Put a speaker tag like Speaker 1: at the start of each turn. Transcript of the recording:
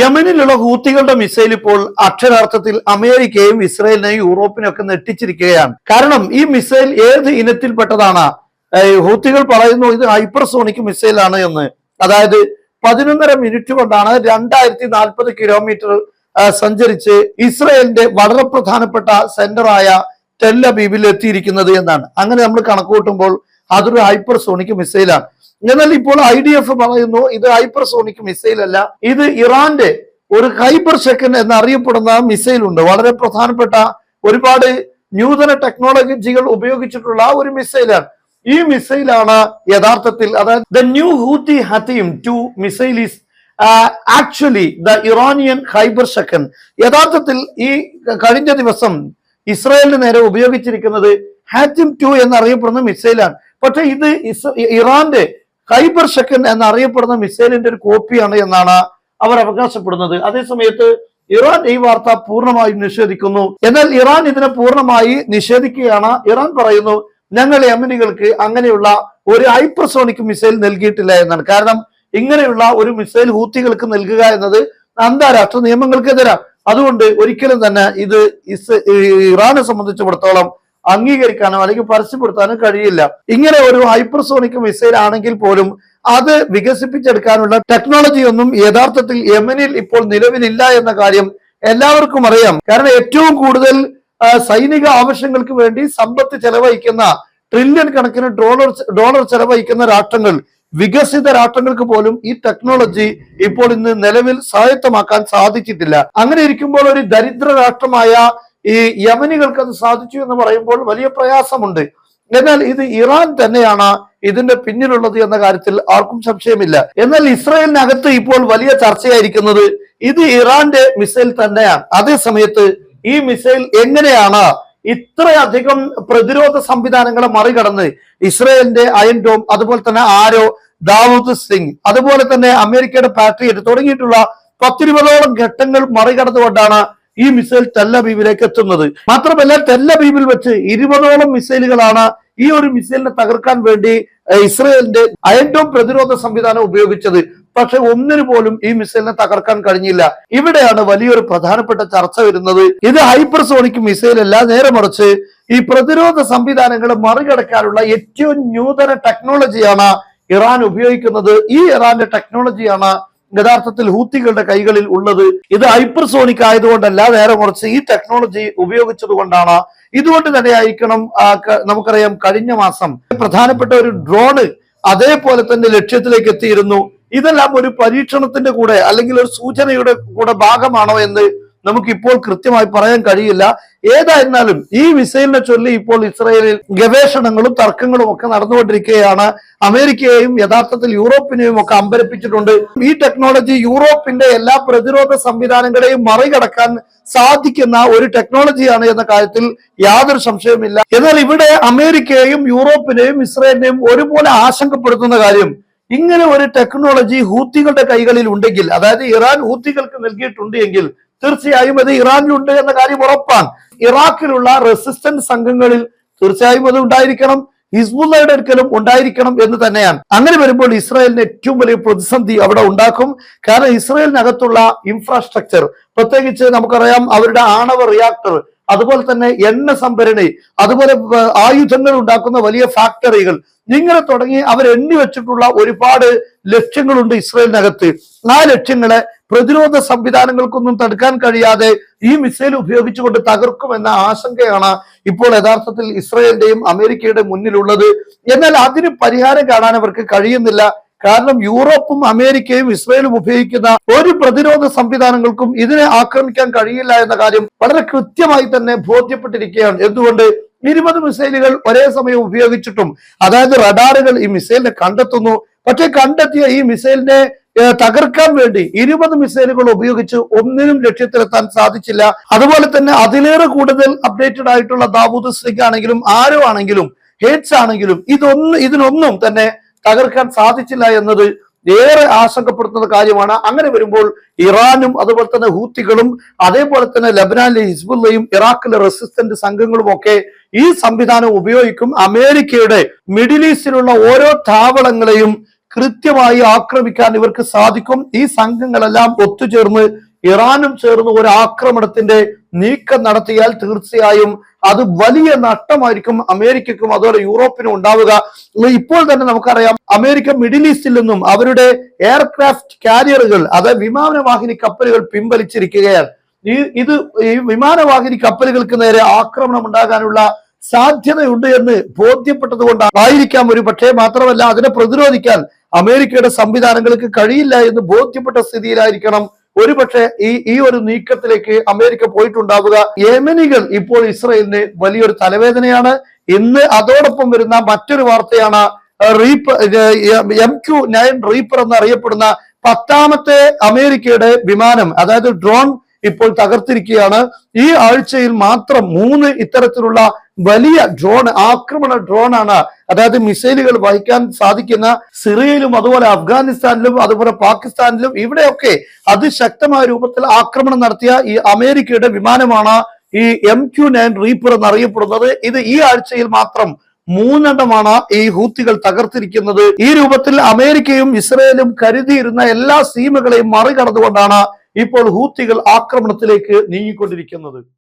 Speaker 1: യമനിലുള്ള ഹൂത്തികളുടെ missile ഇപ്പോൾ അക്ഷരാർത്ഥത്തിൽ അമേരിക്കയും ഇസ്രയേലിനെയും യൂറോപ്പിനെയും ഒക്കെ നെട്ടിച്ചിരിക്കുകയാണ് കാരണം ഈ മിസൈൽ ഏത് ഇനത്തിൽപ്പെട്ടതാണ്? ഹൂത്തികൾ പറയുന്നു ഇത് ഹൈപ്പർസോണിക് മിസൈലാണ് എന്ന്. അതായത് പതിനൊന്നര മിനിറ്റ് കൊണ്ടാണ് രണ്ടായിരത്തി നാൽപ്പത് കിലോമീറ്റർ സഞ്ചരിച്ച് ഇസ്രയേലിന്റെ വളരെ പ്രധാനപ്പെട്ട സെന്ററായ ടെല്ലബീബിൽ എത്തിയിരിക്കുന്നത് എന്നാണ്. അങ്ങനെ നമ്മൾ കണക്കുകൂട്ടുമ്പോൾ അതൊരു ഹൈപ്പർസോണിക് മിസൈലാണ്. എന്നാൽ ഇപ്പോൾ ഐ ഡി എഫ് പറയുന്നു ഇത് ഹൈപ്പർസോണിക് മിസൈൽ അല്ല ഇത് ഇറാന്റെ ഒരു ഹൈപ്പർ സെക്കൻഡ് എന്നറിയപ്പെടുന്ന മിസൈൽ ഉണ്ട് വളരെ പ്രധാനപ്പെട്ട ഒരുപാട് നൂതന ടെക്നോളജികൾ ഉപയോഗിച്ചിട്ടുള്ള ഒരു മിസൈലാണ്. ഈ മിസൈലാണ് യഥാർത്ഥത്തിൽ അതായത് the new Houthi Hatim two missile is actually the Iranian Khaibar Shekan യഥാർത്ഥത്തിൽ ഈ കഴിഞ്ഞ ദിവസം ഇസ്രായേലിന് നേരെ ഉപയോഗിച്ചിരിക്കുന്നത് ഹാറ്റിം ടു എന്നറിയപ്പെടുന്ന മിസൈലാണ്. പക്ഷെ ഇത് ഇറാന്റെ ഹൈബർ സെക്കൻഡ് എന്നറിയപ്പെടുന്ന മിസൈലിന്റെ ഒരു കോപ്പിയാണ് എന്നാണ് അവർ അവകാശപ്പെടുന്നത്. അതേസമയത്ത് ഇറാൻ ഈ വാർത്ത പൂർണമായും നിഷേധിക്കുന്നു. എന്നാൽ ഇറാൻ ഇതിനെ പൂർണമായി നിഷേധിക്കുകയാണ്. ഇറാൻ പറയുന്നു ഞങ്ങൾ യമനികൾക്ക് അങ്ങനെയുള്ള ഒരു ഹൈപ്രസോണിക് മിസൈൽ നൽകിയിട്ടില്ല എന്നാണ്. കാരണം ഇങ്ങനെയുള്ള ഒരു മിസൈൽ ഹൂത്തികൾക്ക് നൽകുക എന്നത് അന്താരാഷ്ട്ര നിയമങ്ങൾക്കെതിരാണ് അതുകൊണ്ട് ഒരിക്കലും തന്നെ ഇത് ഇറാനെ സംബന്ധിച്ചിടത്തോളം അംഗീകരിക്കാനോ അല്ലെങ്കിൽ പരസ്യപ്പെടുത്താനോ കഴിയില്ല. ഇങ്ങനെ ഒരു ഹൈപ്പർസോണിക് മിസൈൽ ആണെങ്കിൽ പോലും അത് വികസിപ്പിച്ചെടുക്കാനുള്ള ടെക്നോളജിയൊന്നും യഥാർത്ഥത്തിൽ യമനിൽ ഇപ്പോൾ നിലവിലില്ല എന്ന കാര്യം എല്ലാവർക്കും അറിയാം. കാരണം ഏറ്റവും കൂടുതൽ സൈനിക ആവശ്യങ്ങൾക്ക് വേണ്ടി സമ്പത്ത് ചെലവഴിക്കുന്ന ട്രില്യൺ കണക്കിന് ഡോളർ ഡോളർ ചെലവഴിക്കുന്ന രാഷ്ട്രങ്ങൾ വികസിത രാഷ്ട്രങ്ങൾക്ക് പോലും ഈ ടെക്നോളജി ഇപ്പോൾ ഇന്ന് നിലവിൽ സ്വായത്തമാക്കാൻ സാധിച്ചിട്ടില്ല. അങ്ങനെ ഇരിക്കുമ്പോൾ ഒരു ദരിദ്ര രാഷ്ട്രമായ ഈ യമനികൾക്ക് അത് സാധിച്ചു എന്ന് പറയുമ്പോൾ വലിയ പ്രയാസമുണ്ട്. എന്നാൽ ഇത് ഇറാൻ തന്നെയാണ് ഇതിന്റെ പിന്നിലുള്ളത് എന്ന കാര്യത്തിൽ ആർക്കും സംശയമില്ല. എന്നാൽ ഇസ്രായേലിനകത്ത് ഇപ്പോൾ വലിയ ചർച്ചയായിരിക്കുന്നത് ഇത് ഇറാന്റെ മിസൈൽ തന്നെയാണ്. അതേ സമയത്ത് ഈ മിസൈൽ എങ്ങനെയാണ് ഇത്രയധികം പ്രതിരോധ സംവിധാനങ്ങളെ മറികടന്ന് ഇസ്രായേലിന്റെ അയൻ ഡോം അതുപോലെ തന്നെ ആരോ ദാവൂദ് സിംഗ് അതുപോലെ തന്നെ അമേരിക്കയുടെ പാട്രിയറ്റ് തുടങ്ങിയിട്ടുള്ള പത്തിരുപതോളം ഘട്ടങ്ങൾ മറികടന്നുകൊണ്ടാണ് ഈ മിസൈൽ തെല്ലബീബിലേക്ക് എത്തുന്നത്. മാത്രമല്ല തെല്ലബീബിൽ വെച്ച് ഇരുപതോളം മിസൈലുകളാണ് ഈ ഒരു മിസൈലിനെ തകർക്കാൻ വേണ്ടി ഇസ്രയേലിന്റെ അയൻഡോം പ്രതിരോധ സംവിധാനം ഉപയോഗിച്ചത്. പക്ഷെ ഒന്നിനു പോലും ഈ മിസൈലിനെ തകർക്കാൻ കഴിഞ്ഞില്ല. ഇവിടെയാണ് വലിയൊരു പ്രധാനപ്പെട്ട ചർച്ച വരുന്നത്. ഇത് ഹൈപ്പർസോണിക് മിസൈൽ അല്ല നേരെ മറിച്ച് ഈ പ്രതിരോധ സംവിധാനങ്ങളെ മറികടക്കാനുള്ള ഏറ്റവും ന്യൂതന ടെക്നോളജിയാണ് ഇറാൻ ഉപയോഗിക്കുന്നത്. ഈ ഇറാന്റെ ടെക്നോളജിയാണ് യഥാർത്ഥത്തിൽ ഹൂത്തികളുടെ കൈകളിൽ ഉള്ളത്. ഇത് ഹൈപ്പർസോണിക് ആയതുകൊണ്ടല്ല നേരെ കുറച്ച് ഈ ടെക്നോളജി ഉപയോഗിച്ചത് കൊണ്ടാണ്. ഇതുകൊണ്ട് തന്നെ ആയിരിക്കണം നമുക്കറിയാം കഴിഞ്ഞ മാസം പ്രധാനപ്പെട്ട ഒരു ഡ്രോണ് അതേപോലെ തന്നെ ലക്ഷ്യത്തിലേക്ക് എത്തിയിരുന്നു. ഇതെല്ലാം ഒരു പരീക്ഷണത്തിന്റെ കൂടെ അല്ലെങ്കിൽ ഒരു സൂചനയുടെ കൂടെ ഭാഗമാണോ എന്ന് നമുക്ക് ഇപ്പോൾ കൃത്യമായി പറയാൻ കഴിയില്ല. ഏതായിരുന്നാലും ഈ മിസൈലിനെ ചൊല്ലി ഇപ്പോൾ ഇസ്രയേലിൽ ഗവേഷണങ്ങളും തർക്കങ്ങളും ഒക്കെ നടന്നുകൊണ്ടിരിക്കുകയാണ്. അമേരിക്കയെയും യഥാർത്ഥത്തിൽ യൂറോപ്പിനെയും ഒക്കെ അമ്പരപ്പിച്ചിട്ടുണ്ട്. ഈ ടെക്നോളജി യൂറോപ്പിന്റെ എല്ലാ പ്രതിരോധ സംവിധാനങ്ങളെയും മറികടക്കാൻ സാധിക്കുന്ന ഒരു ടെക്നോളജിയാണ് എന്ന കാര്യത്തിൽ യാതൊരു സംശയവുമില്ല. എന്നാൽ ഇവിടെ അമേരിക്കയെയും യൂറോപ്പിനെയും ഇസ്രയേലിനെയും ഒരുപോലെ ആശങ്കപ്പെടുത്തുന്ന കാര്യം ഇങ്ങനെ ഒരു ടെക്നോളജി ഹൂത്തികളുടെ കൈകളിൽ ഉണ്ടെങ്കിൽ അതായത് ഇറാൻ ഹൂത്തികൾക്ക് നൽകിയിട്ടുണ്ട് എങ്കിൽ തീർച്ചയായും അത് ഇറാനിലുണ്ട് എന്ന കാര്യം ഉറപ്പാണ്. ഇറാഖിലുള്ള റെസിസ്റ്റൻസ് സംഘങ്ങളിൽ തീർച്ചയായും അത് ഉണ്ടായിരിക്കണം ഹിസ്ബുല്ലയുടെ അടുക്കലും ഉണ്ടായിരിക്കണം എന്ന് തന്നെയാണ്. അങ്ങനെ വരുമ്പോൾ ഇസ്രായേലിന് ഏറ്റവും വലിയ പ്രതിസന്ധി അവിടെ ഉണ്ടാക്കും. കാരണം ഇസ്രായേലിനകത്തുള്ള ഇൻഫ്രാസ്ട്രക്ചർ പ്രത്യേകിച്ച് നമുക്കറിയാം അവരുടെ ആണവ റിയാക്ടർ അതുപോലെ തന്നെ എണ്ണ സംഭരണി അതുപോലെ ആയുധങ്ങൾ ഉണ്ടാക്കുന്ന വലിയ ഫാക്ടറികൾ ഇങ്ങനെ തുടങ്ങി അവർ എണ്ണി വെച്ചിട്ടുള്ള ഒരുപാട് ലക്ഷ്യങ്ങളുണ്ട് ഇസ്രായേലിനകത്ത്. ആ ലക്ഷ്യങ്ങളെ പ്രതിരോധ സംവിധാനങ്ങൾക്കൊന്നും തടുക്കാൻ കഴിയാതെ ഈ മിസൈൽ ഉപയോഗിച്ചുകൊണ്ട് തകർക്കുമെന്ന ആശങ്കയാണ് ഇപ്പോൾ യഥാർത്ഥത്തിൽ ഇസ്രയേലിന്റെയും അമേരിക്കയുടെ മുന്നിലുള്ളത്. എന്നാൽ അതിന് പരിഹാരം കാണാൻ അവർക്ക് കഴിയുന്നില്ല. കാരണം യൂറോപ്പും അമേരിക്കയും ഇസ്രയേലും ഉപയോഗിക്കുന്ന ഒരു പ്രതിരോധ സംവിധാനങ്ങൾക്കും ഇതിനെ ആക്രമിക്കാൻ കഴിയില്ല എന്ന കാര്യം വളരെ കൃത്യമായി തന്നെ ബോധ്യപ്പെട്ടിരിക്കുകയാണ്. എന്തുകൊണ്ട്? ഇരുപത് മിസൈലുകൾ ഒരേ സമയം ഉപയോഗിച്ചിട്ടും അതായത് റഡാറുകൾ ഈ മിസൈലിനെ കണ്ടെത്തുന്നു. പക്ഷെ കണ്ടെത്തിയ ഈ മിസൈലിനെ തകർക്കാൻ വേണ്ടി ഇരുപത് മിസൈലുകൾ ഉപയോഗിച്ച് ഒന്നിനും ലക്ഷ്യത്തിലെത്താൻ സാധിച്ചില്ല. അതുപോലെ തന്നെ അതിലേറെ കൂടുതൽ അപ്ഡേറ്റഡ് ആയിട്ടുള്ള ദാവൂദ് സിംഗ് ആണെങ്കിലും ആരോ ആണെങ്കിലും ഹേറ്റ്സ് ആണെങ്കിലും ഇതൊന്നും ഇതിനൊന്നും തന്നെ തകർക്കാൻ സാധിച്ചില്ല എന്നത് ഏറെ ആശങ്കപ്പെടുത്തുന്ന കാര്യമാണ്. അങ്ങനെ വരുമ്പോൾ ഇറാനും അതുപോലെ തന്നെ ഹൂത്തികളും അതേപോലെ തന്നെ ലബനാനിലെ ഹിസ്ബുല്ലയും ഇറാഖിലെ റെസിസ്റ്റന്റ് സംഘങ്ങളും ഒക്കെ ഈ സംവിധാനം ഉപയോഗിക്കും. അമേരിക്കയുടെ മിഡിൽ ഈസ്റ്റിലുള്ള ഓരോ താവളങ്ങളെയും കൃത്യമായി ആക്രമിക്കാൻ ഇവർക്ക് സാധിക്കും. ഈ സംഘങ്ങളെല്ലാം ഒത്തുചേർന്ന് ഇറാനും ചേർന്ന് ഒരു ആക്രമണത്തിന്റെ നീക്കം നടത്തിയാൽ തീർച്ചയായും അത് വലിയ നഷ്ടമായിരിക്കും അമേരിക്കക്കും അതുപോലെ യൂറോപ്പിനും ഉണ്ടാവുക. ഇപ്പോൾ തന്നെ നമുക്കറിയാം അമേരിക്ക മിഡിൽ ഈസ്റ്റിൽ നിന്നും അവരുടെ എയർക്രാഫ്റ്റ് കാരിയറുകൾ അതായത് വിമാനവാഹിനി കപ്പലുകൾ പിൻവലിച്ചിരിക്കുകയാണ്. ഈ ഇത് ഈ വിമാനവാഹിനി കപ്പലുകൾക്ക് നേരെ ആക്രമണം ഉണ്ടാകാനുള്ള സാധ്യതയുണ്ട് എന്ന് ബോധ്യപ്പെട്ടത് കൊണ്ടായിരിക്കാം ഒരു പക്ഷേ. മാത്രമല്ല അതിനെ പ്രതിരോധിക്കാൻ അമേരിക്കയുടെ സംവിധാനങ്ങൾക്ക് കഴിയില്ല എന്ന് ബോധ്യപ്പെട്ട സ്ഥിതിയിലായിരിക്കണം. ഒരുപക്ഷെ ഈ ഈ ഒരു നീക്കത്തിലേക്ക് അമേരിക്ക പോയിട്ടുണ്ടാവുക. യമനികൾ ഇപ്പോൾ ഇസ്രയേലിന് വലിയൊരു തലവേദനയാണ്. ഇന്ന് അതോടൊപ്പം വരുന്ന മറ്റൊരു വാർത്തയാണ് Reaper M Q nine Reaper എന്നറിയപ്പെടുന്ന പത്താമത്തെ അമേരിക്കയുടെ വിമാനം അതായത് ഡ്രോൺ ഇപ്പോൾ തകർത്തിരിക്കുകയാണ്. ഈ ആഴ്ചയിൽ മാത്രം മൂന്ന് ഇത്തരത്തിലുള്ള വലിയ ഡ്രോൺ ആക്രമണ ഡ്രോണാണ് അതായത് മിസൈലുകൾ വഹിക്കാൻ സാധിക്കുന്ന സിറിയയിലും അതുപോലെ അഫ്ഗാനിസ്ഥാനിലും അതുപോലെ പാകിസ്ഥാനിലും ഇവിടെയൊക്കെ അതിശക്തമായ രൂപത്തിൽ ആക്രമണം നടത്തിയ ഈ അമേരിക്കയുടെ വിമാനമാണ് ഈ എം ക്യു നയൻ റീപ്പർ എന്നറിയപ്പെടുന്നത്. ഇത് ഈ ആഴ്ചയിൽ മാത്രം മൂന്നെണ്ണമാണ് ഈ ഹൂത്തികൾ തകർത്തിരിക്കുന്നത്. ഈ രൂപത്തിൽ അമേരിക്കയും ഇസ്രയേലും കരുതിയിരുന്ന എല്ലാ സീമകളെയും മറികടന്നുകൊണ്ടാണ് ഇപ്പോൾ ഹൂത്തികൾ ആക്രമണത്തിലേക്ക് നീങ്ങിക്കൊണ്ടിരിക്കുന്നത്.